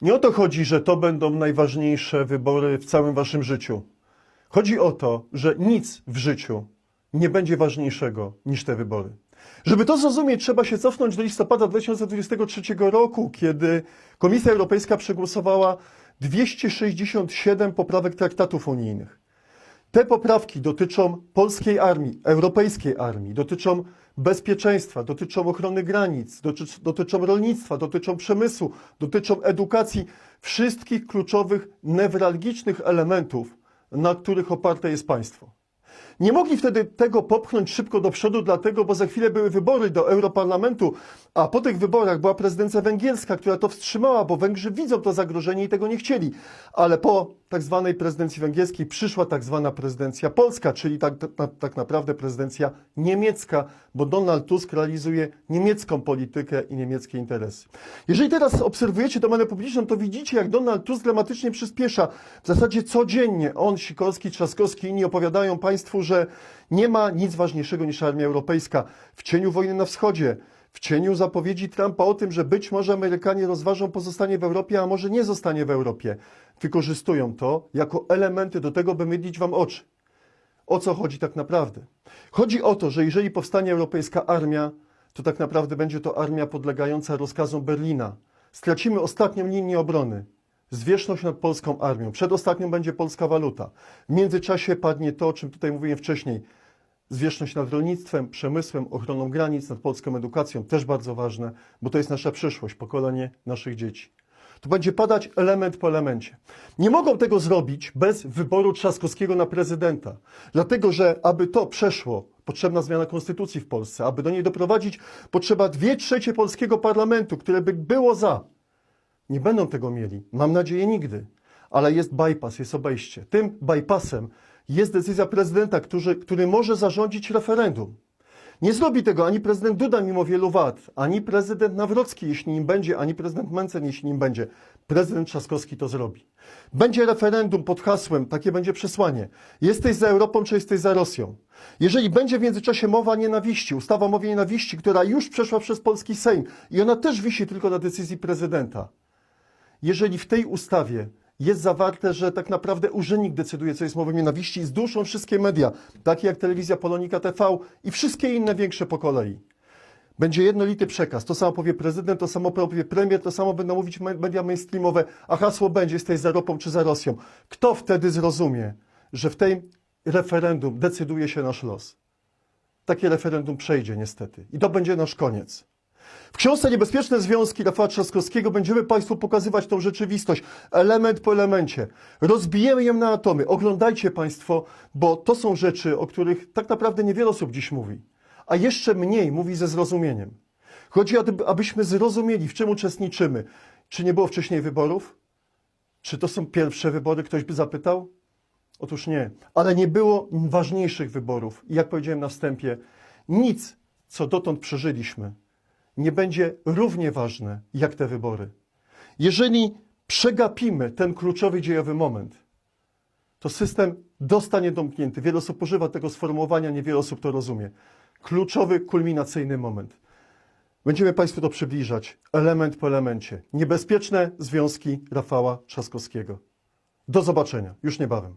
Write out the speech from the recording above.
Nie o to chodzi, że to będą najważniejsze wybory w całym waszym życiu. Chodzi o to, że nic w życiu nie będzie ważniejszego niż te wybory. Żeby to zrozumieć, trzeba się cofnąć do listopada 2023 roku, kiedy Komisja Europejska przegłosowała 267 poprawek traktatów unijnych. Te poprawki dotyczą polskiej armii, europejskiej armii, dotyczą bezpieczeństwa, dotyczą ochrony granic, dotycz, dotyczą rolnictwa, dotyczą przemysłu, dotyczą edukacji, wszystkich kluczowych, newralgicznych elementów, na których oparte jest państwo. Nie mogli wtedy tego popchnąć szybko do przodu, dlatego, bo za chwilę były wybory do Europarlamentu, a po tych wyborach była prezydencja węgierska, która to wstrzymała, bo Węgrzy widzą to zagrożenie i tego nie chcieli. Ale po tak zwanej prezydencji węgierskiej przyszła tak zwana prezydencja polska, czyli tak, tak, tak naprawdę prezydencja niemiecka, bo Donald Tusk realizuje niemiecką politykę i niemieckie interesy. Jeżeli teraz obserwujecie domenę publiczną, to widzicie, jak Donald Tusk dramatycznie przyspiesza. W zasadzie codziennie on, Sikorski, Trzaskowski i inni opowiadają państwu, że nie ma nic ważniejszego niż armia europejska. W cieniu wojny na wschodzie, w cieniu zapowiedzi Trumpa o tym, że być może Amerykanie rozważą pozostanie w Europie, a może nie zostanie w Europie, wykorzystują to jako elementy do tego, by mydlić wam oczy. O co chodzi tak naprawdę? Chodzi o to, że jeżeli powstanie europejska armia, to tak naprawdę będzie to armia podlegająca rozkazom Berlina. Stracimy ostatnią linię obrony. Zwierzchność nad polską armią. Przedostatnią będzie polska waluta. W międzyczasie padnie to, o czym tutaj mówiłem wcześniej. Zwierzchność nad rolnictwem, przemysłem, ochroną granic, nad polską edukacją. Też bardzo ważne, bo to jest nasza przyszłość, pokolenie naszych dzieci. To będzie padać element po elemencie. Nie mogą tego zrobić bez wyboru Trzaskowskiego na prezydenta. Dlatego, że aby to przeszło, potrzebna zmiana konstytucji w Polsce. Aby do niej doprowadzić, potrzeba dwie trzecie polskiego parlamentu, które by było za. Nie będą tego mieli. Mam nadzieję nigdy. Ale jest bypass, jest obejście. Tym bypassem jest decyzja prezydenta, który, który może zarządzić referendum. Nie zrobi tego ani prezydent Duda mimo wielu wad, ani prezydent Nawrocki, jeśli nim będzie, ani prezydent Mencen, jeśli nim będzie. Prezydent Trzaskowski to zrobi. Będzie referendum pod hasłem, takie będzie przesłanie. Jesteś za Europą, czy jesteś za Rosją? Jeżeli będzie w międzyczasie mowa nienawiści, ustawa o mowie nienawiści, która już przeszła przez polski Sejm i ona też wisi tylko na decyzji prezydenta, jeżeli w tej ustawie jest zawarte, że tak naprawdę urzędnik decyduje, co jest mową nienawiści i zduszą wszystkie media, takie jak telewizja Polonika TV i wszystkie inne większe po kolei. Będzie jednolity przekaz. To samo powie prezydent, to samo powie premier, to samo będą mówić me- media mainstreamowe, a hasło będzie, jesteś za ropą czy za Rosją. Kto wtedy zrozumie, że w tej referendum decyduje się nasz los? Takie referendum przejdzie niestety. I to będzie nasz koniec. W książce Niebezpieczne Związki Rafała Trzaskowskiego będziemy Państwu pokazywać tą rzeczywistość, element po elemencie. Rozbijemy ją na atomy. Oglądajcie Państwo, bo to są rzeczy, o których tak naprawdę niewiele osób dziś mówi. A jeszcze mniej mówi ze zrozumieniem. Chodzi o to, abyśmy zrozumieli, w czym uczestniczymy. Czy nie było wcześniej wyborów? Czy to są pierwsze wybory? Ktoś by zapytał? Otóż nie. Ale nie było ważniejszych wyborów. I jak powiedziałem na wstępie, nic, co dotąd przeżyliśmy, nie będzie równie ważne jak te wybory. Jeżeli przegapimy ten kluczowy dziejowy moment, to system dostanie domknięty. Wiele osób używa tego sformułowania, niewiele osób to rozumie. Kluczowy, kulminacyjny moment. Będziemy Państwu to przybliżać, element po elemencie. Niebezpieczne związki Rafała Trzaskowskiego. Do zobaczenia, już niebawem.